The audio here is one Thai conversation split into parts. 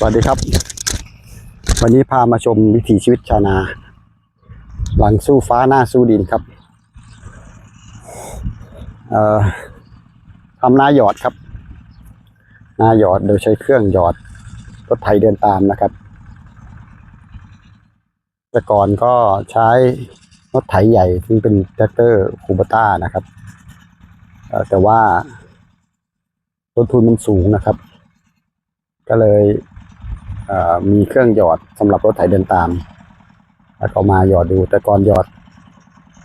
สวัสดีครับ วันนี้พามาชมวิถีชีวิตชาวนา หลังสู้ฟ้าหน้าสู้ดินครับทำนาหยอดครับ นาหยอดโดยใช้เครื่องหยอดรถไถเดินตามนะครับ แต่ก่อนก็ใช้รถไถใหญ่ซึ่งเป็นแท็กเตอร์คูบต้านะครับแต่ว่าต้นทุนมันสูงนะครับ ก็เลย มีเครื่องหยอดสำหรับรถไถเดินตาม แล้วก็มาหยอดดูแต่ก่อนหยอด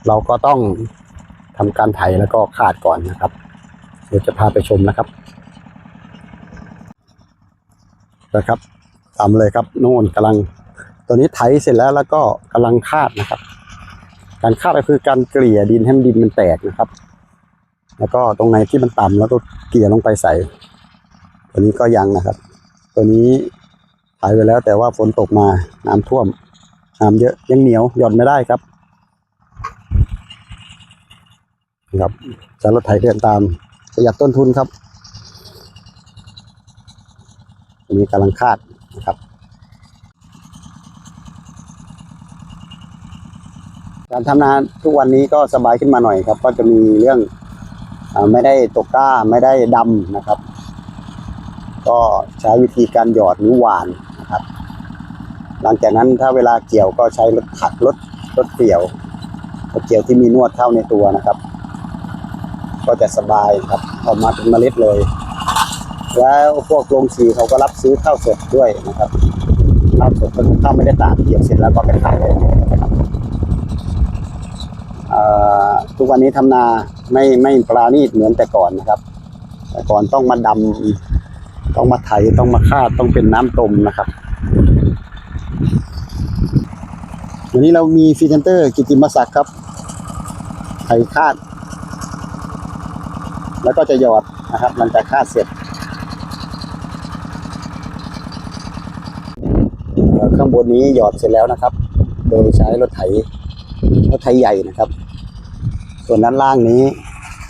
เราก็ต้องทำการไถแล้วก็ขาดก่อนนะครับ เดี๋ยวจะพาไปชมนะครับนะครับตามเลยครับโน่นกำลังตัวนี้ไถเสร็จแล้วแล้วก็กำลังคาดนะครับ การคาดก็คือการเกลี่ยดินให้ดินมันแตกนะครับ แล้วก็ตรงไหนที่มันต่ำแล้วก็เกลี่ยลงไปใส่ ตัวนี้ก็ยังนะครับ ตัวนี้ ถ่ายไปแล้ว แต่ว่าฝนตกมาน้ำท่วมน้ำเยอะยังเหนียวหย่อนไม่ได้ครับครับใช้รถไถเดินตามประหยัดต้นทุนครับอันนี้กำลังคาดนะครับ การทำนาทุกวันนี้ก็สบายขึ้นมาหน่อยครับ ก็จะมีเรื่องอไม่ได้ตกกล้าไม่ได้ดำนะครับ ก็ใช้วิธีการหยอดหรือหวาน หลังจากนั้นถ้าเวลาเกี่ยวก็ใช้รถขัดรถรถเกี่ยวรถเกี่ยวที่มีนวดเข้าในตัวนะครับ ก็จะสบายครับออกมาเป็นเมล็ดเลย แล้วพวกโรงสีเขาก็รับซื้อข้าวสดด้วยนะครับข้าวสดก็คือข้าวไม่ได้ตากเกี่ยวเสร็จแล้วก็ไปขายเลยนะครับทุกวันนี้ทำนาไม่ไม่ปราณีตเหมือนแต่ก่อนนะครับ แต่ก่อนต้องมาดำต้องมาไถต้องมาคาดต้องเป็นน้ำต้มนะครับ วันนี้เรามีฟรีเซนเตอร์กิติมศักดิ์ครับไถคาด แล้วก็จะหยอดนะครับหลังจากคาดเสร็จข้างบนนี้หยอดเสร็จแล้วนะครับ โดยใช้รถไถรถไถใหญ่นะครับ ส่วนด้านล่างนี้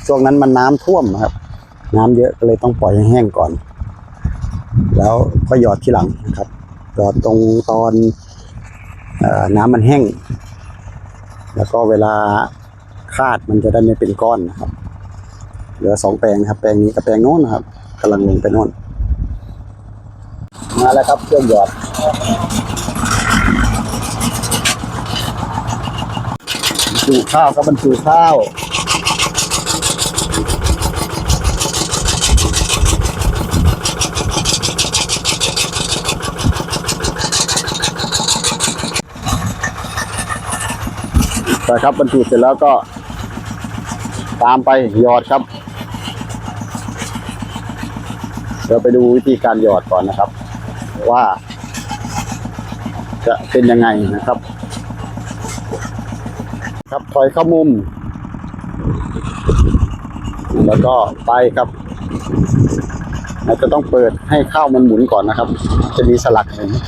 ช่วงนั้นมันน้ำท่วมนะครับ น้ำเยอะก็เลยต้องปล่อยให้แห้งก่อน แล้วก็หยอดทีหลังนะครับ หยอดตรงตอนออน้ำมันแห้ง แล้วก็เวลาคาดมันจะได้ไม่เป็นก้อนนะครับ เหลือสองแปลงนะครับ แปลงนี้กับแปลงโน้นนะครับกำลังลงไปโน้น มาแล้วครับเครื่องหยอดบรรจุข้าวครับบรรจุข้าว แต่ครับบรรจุเสร็จแล้วก็ ตามไปหยอดครับ เดี๋ยวไปดูวิธีการหยอดก่อนนะครับ ว่า จะเป็นยังไงนะครับ ครับถอยเข้ามุม แล้วก็ไปครับเราจะต้องเปิดให้ข้าวมันหมุนก่อนนะครับ จะมีสลักหนนี่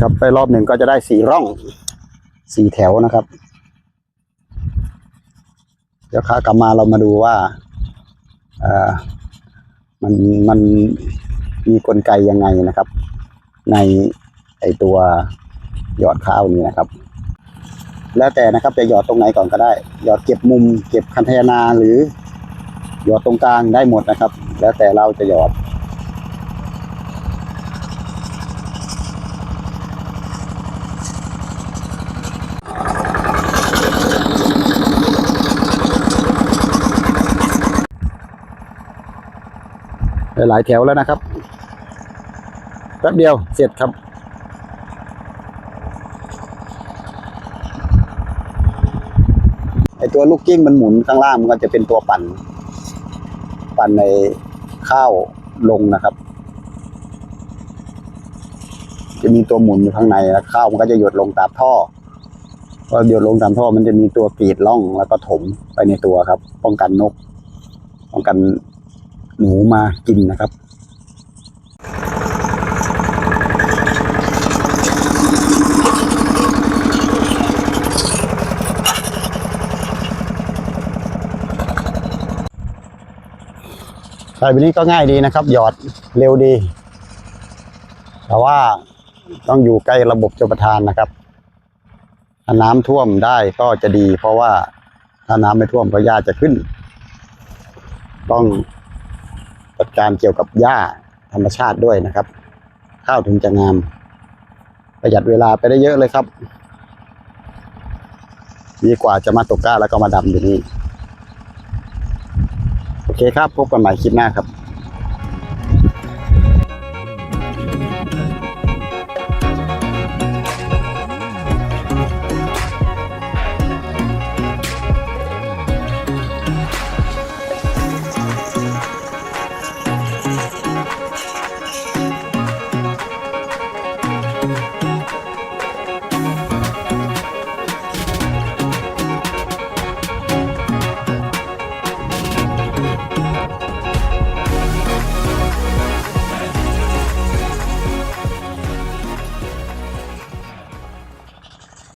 ครับไปรอบหนึ่งก็จะได้สี่ร่องสี่แถวนะครับ เดี๋ยวขากลับมาเรามาดูว่าอ่อมันมันมีกลไกยังไงนะครับ ในไอตัวหยอดข้าวนี้นะครับ แล้วแต่นะครับจะหยอดตรงไหนก่อนก็ได้ หยอดเก็บมุม เก็บคันธนาหรือ หยอดตรงกลางได้หมดนะครับ แล้วแต่เราจะหยอด ได้หลายแถวแล้วนะครับแป๊บเดียวเสร็จครับ ไอตัวลูกกิ้งมันหมุนข้างล่างมันก็จะเป็นตัวปั่น ปั่นในข้าวลงนะครับ จะมีตัวหมุนอยู่ข้างในแล้วข้าวมันก็จะหยดลงตามท่อพอหยดลงตามท่อมันจะมีตัวกรีดล่องแล้วก็ถมไปในตัวครับ ป้องกันนก ป้องกัน หนูมากินนะครับใส่แบบนี้ก็ง่ายดีนะครับ หยอดเร็วดี แต่ว่าต้องอยู่ใกล้ระบบชลประทานนะครับ ถ้าน้ำท่วมได้ก็จะดี เพราะว่าถ้าน้ำไม่ท่วมก็หญ้าจะขึ้น ต้อง จัดการเกี่ยวกับหญ้าธรรมชาติด้วยนะครับ ข้าวถึงจะงาม ประหยัดเวลาไปได้เยอะเลยครับ ดีกว่าจะมาตกกล้าแล้วก็มาดำอยู่นี่ โอเคครับ พบกันใหม่คลิปหน้าครับ